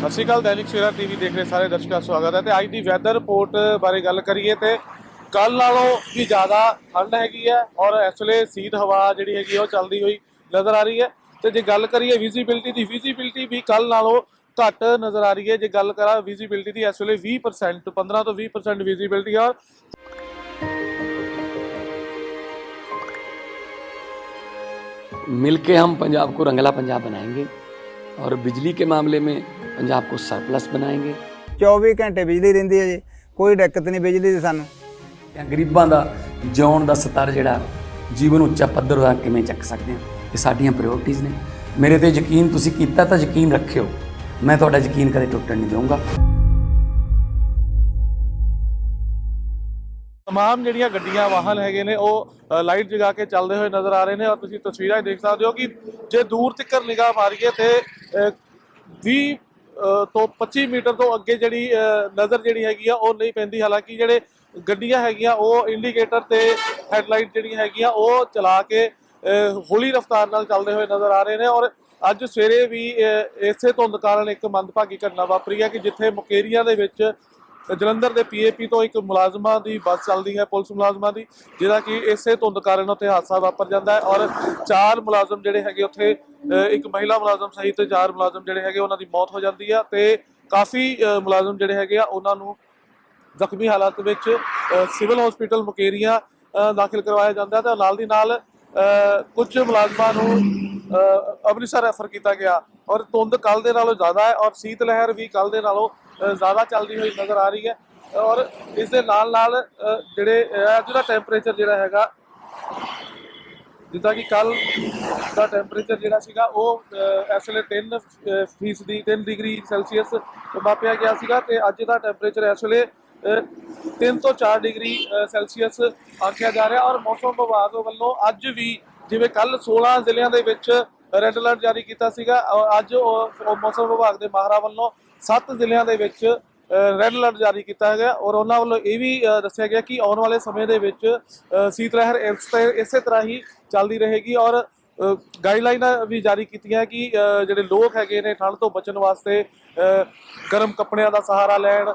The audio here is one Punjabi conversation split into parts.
ਸਤਿ ਸ਼੍ਰੀ ਅਕਾਲ ਦੈਨਿਕ ਸਵੇਰਾ ਟੀਵੀ ਦੇਖ ਰਹੇ ਸਾਰੇ ਦਰਸ਼ਕਾਂ ਦਾ ਸਵਾਗਤ ਹੈ ਤੇ ਅੱਜ ਦੀ ਵੈਦਰ ਰਿਪੋਰਟ ਬਾਰੇ ਗੱਲ ਕਰੀਏ ਤੇ ਕੱਲ ਨਾਲੋਂ ਵੀ ਜ਼ਿਆਦਾ ਠੰਡ ਹੈਗੀ ਹੈ ਔਰ ਇਸ ਵੇਲੇ ਸੀਤ ਹਵਾ ਜਿਹੜੀ ਹੈਗੀ ਆ ਉਹ ਚੱਲਦੀ ਹੋਈ ਨਜ਼ਰ ਆ ਰਹੀ ਹੈ ਤੇ ਜੇ ਗੱਲ ਕਰੀਏ ਵਿਜ਼ਿਬਿਲਟੀ ਦੀ ਵਿਜ਼ਿਬਿਲਟੀ ਵੀ ਕੱਲ ਨਾਲੋਂ ਘੱਟ ਨਜ਼ਰ ਆ ਰਹੀ ਹੈ ਜੇ ਗੱਲ ਕਰਾਂ ਵਿਜ਼ਿਬਿਲਟੀ ਦੀ ਇਸ ਵੇਲੇ 20% 15 ਤੋਂ 20% ਵਿਜ਼ਿਬਿਲਟੀ ਆ मिल के हम पंजाब को रंगला पंजाब बनाएंगे और बिजली के मामले में पंजाब को सरप्लस बनाएंगे 24 ਘੰਟੇ ਬਿਜਲੀ ਰਹਿੰਦੀ ਹੈ ਜੀ ਕੋਈ ਦਿੱਕਤ ਨਹੀਂ ਬਿਜਲੀ ਦੀ ਸਾਨੂੰ ਜਾਂ ਗਰੀਬਾਂ ਦਾ ਜਿਉਣ ਦਾ ਸਤਰ ਜਿਹੜਾ ਜੀਵਨ ਉੱਚਾ ਪੱਧਰ ਦਾ ਕਿਵੇਂ ਚੱਕ ਸਕਦੇ ਹਾਂ ਇਹ ਸਾਡੀਆਂ ਪ੍ਰਾਇੋਰਟੀਆਂ ਨੇ ਮੇਰੇ ਤੇ ਯਕੀਨ ਤੁਸੀਂ ਕੀਤਾ ਤਾਂ ਯਕੀਨ ਰੱਖਿਓ ਮੈਂ ਤੁਹਾਡਾ ਯਕੀਨ ਕਦੇ ਟੁੱਟਣ ਨਹੀਂ ਦਊਂਗਾ ਤਮਾਮ ਜਿਹੜੀਆਂ ਗੱਡੀਆਂ ਵਾਹਨ ਹੈਗੇ ਨੇ ਉਹ ਅ, ਲਾਈਟ ਜਗਾ ਕੇ ਚੱਲਦੇ ਹੋਏ ਨਜ਼ਰ ਆ ਰਹੇ ਨੇ ਔਰ ਤੁਸੀਂ ਤਸਵੀਰਾਂ 'ਚ ਦੇਖ ਸਕਦੇ ਹੋ ਕਿ ਜੇ ਦੂਰ ਤੱਕ ਨਿਗਾਹ ਮਾਰੀਏ ਤੇ ਅ, 20 ਅ, ਤੋਂ 25 ਮੀਟਰ ਤੋਂ ਅੱਗੇ ਜਿਹੜੀ ਨਜ਼ਰ ਜਿਹੜੀ ਹੈਗੀ ਆ, ਉਹ ਨਹੀਂ ਪੈਂਦੀ। ਹਾਲਾਂਕਿ ਜਿਹੜੇ ਗੱਡੀਆਂ ਹੈਗੀਆਂ, ਉਹ ਇੰਡੀਕੇਟਰ ਤੇ ਹੈਡਲਾਈਟ ਜਿਹੜੀਆਂ ਹੈਗੀਆਂ, ਉਹ ਚਲਾ ਕੇ ਹੌਲੀ ਰਫ਼ਤਾਰ ਨਾਲ ਚੱਲਦੇ ਹੋਏ ਨਜ਼ਰ ਆ ਰਹੇ ਨੇ। ਔਰ ਅੱਜ ਸਵੇਰੇ ਵੀ ਇਸੇ ਧੁੰਦ ਕਾਰਨ ਇੱਕ ਮੰਦਭਾਗੀ ਘਟਨਾ ਵਾਪਰੀ ਹੈ ਕਿ ਜਿੱਥੇ ਮੁਕੇਰੀਆਂ ਦੇ ਵਿੱਚ ਜਲੰਧਰ ਦੇ ਪੀਏਪੀ ਤੋਂ ਇੱਕ ਮੁਲਾਜ਼ਮਾਂ ਦੀ ਬੱਸ ਚੱਲਦੀ ਹੈ ਪੁਲਿਸ ਮੁਲਾਜ਼ਮਾਂ ਦੀ ਜਿਹੜਾ ਕਿ ਇਸੇ ਧੁੰਦ ਕਾਰਨ ਉੱਥੇ ਹਾਦਸਾ ਵਾਪਰ ਜਾਂਦਾ ਹੈ ਔਰ ਚਾਰ ਮੁਲਾਜ਼ਮ ਜਿਹੜੇ ਹੈਗੇ ਉੱਥੇ ਇੱਕ ਮਹਿਲਾ ਮੁਲਾਜ਼ਮ ਸਹਿਤ ਚਾਰ ਮੁਲਾਜ਼ਮ ਜਿਹੜੇ ਹੈਗੇ ਉਹਨਾਂ ਦੀ ਮੌਤ ਹੋ ਜਾਂਦੀ ਆ ਤੇ ਕਾਫੀ ਮੁਲਾਜ਼ਮ ਜਿਹੜੇ ਹੈਗੇ ਆ ਉਹਨਾਂ ਨੂੰ ਜ਼ਖਮੀ ਹਾਲਤ ਵਿੱਚ ਸਿਵਲ ਹਸਪੀਟਲ ਮੁਕੇਰੀਆਂ ਅ, ਦਾਖਲ ਕਰਵਾਇਆ ਜਾਂਦਾ ਹੈ ਤੇ ਨਾਲ ਦੀ ਨਾਲ ਕੁਝ ਮੁਲਾਜ਼ਮਾਂ ਨੂੰ ਅ, ਅੰਮ੍ਰਿਤਸਰ ਰੈਫਰ ਕੀਤਾ ਗਿਆ ਔਰ ਧੁੰਦ ਕੱਲ ਦੇ ਨਾਲੋਂ ਜ਼ਿਆਦਾ ਹੈ ਔਰ ਸੀਤ ਲਹਿਰ ਵੀ ਕੱਲ ਦੇ ਨਾਲੋਂ ਜ਼ਿਆਦਾ ਚੱਲਦੀ ਹੋਈ ਨਜ਼ਰ ਆ ਰਹੀ ਹੈ। ਔਰ ਇਸ ਦੇ ਨਾਲ ਨਾਲ ਜਿਹੜੇ ਅੱਜ ਦਾ ਟੈਂਪਰੇਚਰ ਜਿਹੜਾ ਹੈਗਾ, ਜਿੱਦਾਂ ਕਿ ਕੱਲ ਦਾ ਟੈਂਪਰੇਚਰ ਜਿਹੜਾ ਸੀਗਾ, ਉਹ ਇਸ ਵੇਲੇ 3 ਫੀਸਦੀ 3 ਡਿਗਰੀ ਸੈਲਸੀਅਸ ਮਾਪਿਆ ਗਿਆ ਸੀਗਾ ਤੇ ਅੱਜ ਦਾ ਟੈਂਪਰੇਚਰ ਇਸ ਵੇਲੇ 3 ਤੋਂ 4 ਡਿਗਰੀ ਸੈਲਸੀਅਸ ਆਖਿਆ ਜਾ ਰਿਹਾ। ਔਰ ਮੌਸਮ ਵਿਭਾਗ ਵੱਲੋਂ ਅੱਜ ਵੀ, ਜਿਵੇਂ ਕੱਲ 16 ਜ਼ਿਲ੍ਹਿਆਂ ਦੇ ਵਿੱਚ ਰੈੱਡ ਅਲਰਟ ਜਾਰੀ ਕੀਤਾ ਸੀਗਾ। ਔਰ ਅੱਜ ਉਹ ਮੌਸਮ ਵਿਭਾਗ ਦੇ ਮਾਹਰਾਂ ਵੱਲੋਂ 7 ਜ਼ਿਲ੍ਹਿਆਂ ਦੇ ਵਿੱਚ ਰੈੱਡ ਅਲਰਟ ਜਾਰੀ ਕੀਤਾ ਗਿਆ ਔਰ ਉਹਨਾਂ ਵੱਲੋਂ ਇਹ ਵੀ ਦੱਸਿਆ ਗਿਆ ਕਿ ਆਉਣ ਵਾਲੇ ਸਮੇਂ ਦੇ ਵਿੱਚ ਅ, ਸੀਤ ਲਹਿਰ ਇਸ ਤੇ- ਇਸੇ ਤਰ੍ਹਾਂ ਹੀ ਚੱਲਦੀ ਰਹੇਗੀ ਔਰ ਗਾਈਡਲਾਈਨਾਂ ਵੀ ਜਾਰੀ ਕੀਤੀਆਂ ਕਿ ਜਿਹੜੇ ਲੋਕ ਹੈਗੇ ਨੇ ਠੰਡ ਤੋਂ ਬਚਣ ਵਾਸਤੇ ਗਰਮ ਕੱਪੜਿਆਂ ਦਾ ਸਹਾਰਾ ਲੈਣ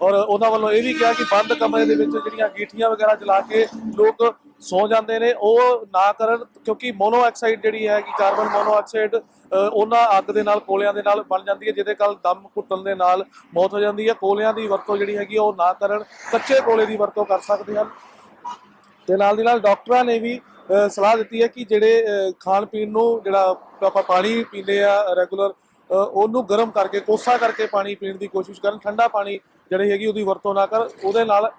ਔਰ ਉਹਨਾਂ ਵੱਲੋਂ ਇਹ ਵੀ ਕਿਹਾ ਕਿ ਬੰਦ ਕਮਰੇ ਦੇ ਵਿੱਚ ਜਿਹੜੀਆਂ ਗੀਠੀਆਂ ਵਗੈਰਾ ਜਲਾ ਕੇ ਲੋਕ ਸੌ ਜਾਂਦੇ ਨੇ, ਉਹ ਨਾ ਕਰਨ, ਕਿਉਂਕਿ ਮੋਨੋਆਕਸਾਈਡ ਜਿਹੜੀ ਹੈ ਕਿ ਕਾਰਬਨ ਮੋਨੋਆਕਸਾਈਡ ਉਹਨਾਂ ਅੱਗ ਦੇ ਨਾਲ, ਕੋਲਿਆਂ ਦੇ ਨਾਲ ਬਣ ਜਾਂਦੀ ਹੈ, ਜਿਹਦੇ ਕਾਰਨ ਦਮ ਘੁੱਟਣ ਦੇ ਨਾਲ ਮੌਤ ਹੋ ਜਾਂਦੀ ਹੈ। ਕੋਲਿਆਂ ਦੀ ਵਰਤੋਂ ਜਿਹੜੀ ਹੈਗੀ ਉਹ ਨਾ ਕਰਨ, ਕੱਚੇ ਕੋਲੇ ਦੀ ਵਰਤੋਂ ਕਰ ਸਕਦੇ ਹਨ। ਤੇ ਨਾਲ ਦੀ ਨਾਲ ਡਾਕਟਰਾਂ ਨੇ ਵੀ ਸਲਾਹ ਦਿੱਤੀ ਹੈ ਕਿ ਜਿਹੜੇ ਖਾਣ ਪੀਣ ਨੂੰ ਜਿਹੜਾ ਆਪਾਂ ਪਾਣੀ ਪੀਂਦੇ ਆ, ਰੈਗੂਲਰ ਉਹਨੂੰ ਗਰਮ ਕਰਕੇ, ਕੋਸਾ ਕਰਕੇ ਪਾਣੀ ਪੀਣ ਦੀ ਕੋਸ਼ਿਸ਼ ਕਰਨ, ਠੰਡਾ ਪਾਣੀ ਜਿਹੜੀ ਹੈਗੀ ਉਹਦੀ ਵਰਤੋਂ ਨਾ ਕਰ, ਉਹਦੇ ਨਾਲ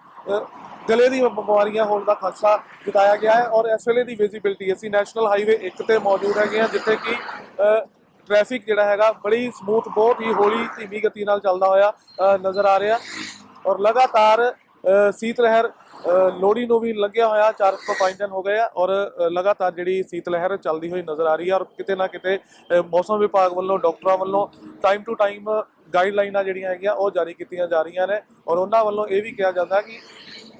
ਗਲੇ ਦੀ ਬਿਮਾਰੀਆਂ ਹੋਣ ਦਾ ਖਦਸ਼ਾ ਜਤਾਇਆ ਗਿਆ ਹੈ ਔਰ ਇਸ ਵੇਲੇ ਦੀ ਵਿਜ਼ਿਬਿਲਟੀ ਅਸੀਂ ਨੈਸ਼ਨਲ ਹਾਈਵੇ 1 ਤੇ ਮੌਜੂਦ ਹੈਗੇ ਹਾਂ, ਜਿੱਥੇ ਕਿ ਟ੍ਰੈਫਿਕ ਜਿਹੜਾ ਹੈਗਾ ਬੜੀ ਸਮੂਥ ਬਹੁਤ ਹੀ ਹੌਲੀ, ਧੀਮੀ ਗਤੀ ਨਾਲ ਚੱਲਦਾ ਹੋਇਆ ਨਜ਼ਰ ਆ ਰਿਹਾ ਔਰ ਲਗਾਤਾਰ ਸੀਤ ਲਹਿਰ ਅ, ਲੋਹੜੀ ਨੂੰ ਵੀ ਲੱਗਿਆ ਹੋਇਆ 4 ਤੋਂ 5 ਦਿਨ ਹੋ ਗਏ ਆ ਔਰ ਲਗਾਤਾਰ ਜਿਹੜੀ ਸੀਤ ਲਹਿਰ ਚੱਲਦੀ ਹੋਈ ਨਜ਼ਰ ਆ ਰਹੀ ਹੈ ਔਰ ਕਿਤੇ ਨਾ ਕਿਤੇ ਮੌਸਮ ਵਿਭਾਗ ਵੱਲੋਂ ਡਾਕਟਰਾਂ ਵੱਲੋਂ ਟਾਈਮ ਟੂ ਟਾਈਮ ਗਾਈਡਲਾਈਨਾਂ ਜਿਹੜੀਆਂ ਹੈਗੀਆਂ ਉਹ ਜਾਰੀ ਕੀਤੀਆਂ ਜਾ ਰਹੀਆਂ ਨੇ ਔਰ ਉਹਨਾਂ ਵੱਲੋਂ ਇਹ ਵੀ ਕਿਹਾ ਜਾਂਦਾ ਕਿ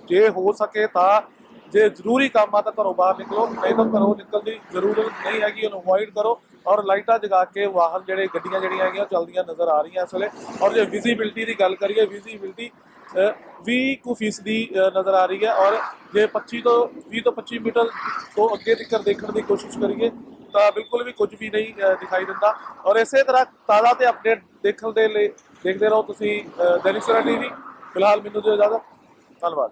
ਜੇ ਹੋ ਸਕੇ ਤਾਂ ਜੇ ਜ਼ਰੂਰੀ ਕੰਮ ਆ ਤਾਂ ਘਰੋਂ ਬਾਹਰ ਨਿਕਲੋ ਨਹੀਂ ਤਾਂ ਘਰੋਂ ਨਿਕਲਣ ਦੀ ਜ਼ਰੂਰਤ ਨਹੀਂ ਹੈਗੀ ਉਹਨੂੰ ਅਵੋਇਡ ਕਰੋ ਔਰ ਲਾਈਟਾਂ ਜਗਾ ਕੇ ਵਾਹਨ ਜਿਹੜੇ ਗੱਡੀਆਂ ਜਿਹੜੀਆਂ ਹੈਗੀਆਂ ਚੱਲਦੀਆਂ ਨਜ਼ਰ ਆ ਰਹੀਆਂ ਇਸ ਵੇਲੇ ਔਰ ਜੇ ਵਿਜ਼ਿਬਿਲਟੀ ਦੀ ਗੱਲ ਕਰੀਏ ਵਿਜ਼ਿਬਿਲਟੀ 20 ਕੁ ਫੀਸਦੀ ਨਜ਼ਰ ਆ ਰਹੀ ਹੈ ਔਰ ਜੇ 25 ਤੋਂ 20 ਤੋਂ 25 ਮੀਟਰ ਤੋਂ ਅੱਗੇ ਤੱਕ ਦੇਖਣ ਦੀ ਕੋਸ਼ਿਸ਼ ਕਰੀਏ ਤਾਂ ਬਿਲਕੁਲ ਵੀ ਕੁਝ ਵੀ ਨਹੀਂ ਦਿਖਾਈ ਦਿੰਦਾ। ਔਰ ਇਸੇ ਤਰ੍ਹਾਂ ਤਾਜ਼ਾ ਤੇ ਅਪਡੇਟ ਦੇਖਣ ਦੇ ਲਈ ਦੇਖਦੇ ਰਹੋ ਤੁਸੀਂ ਅ, ਦੈਨਿਕ ਸਵੇਰਾ ਟੀਵੀ ਫਿਲਹਾਲ ਮੈਨੂੰ ਦਿਓ ਇਜਾਜ਼ਤ। ਧੰਨਵਾਦ।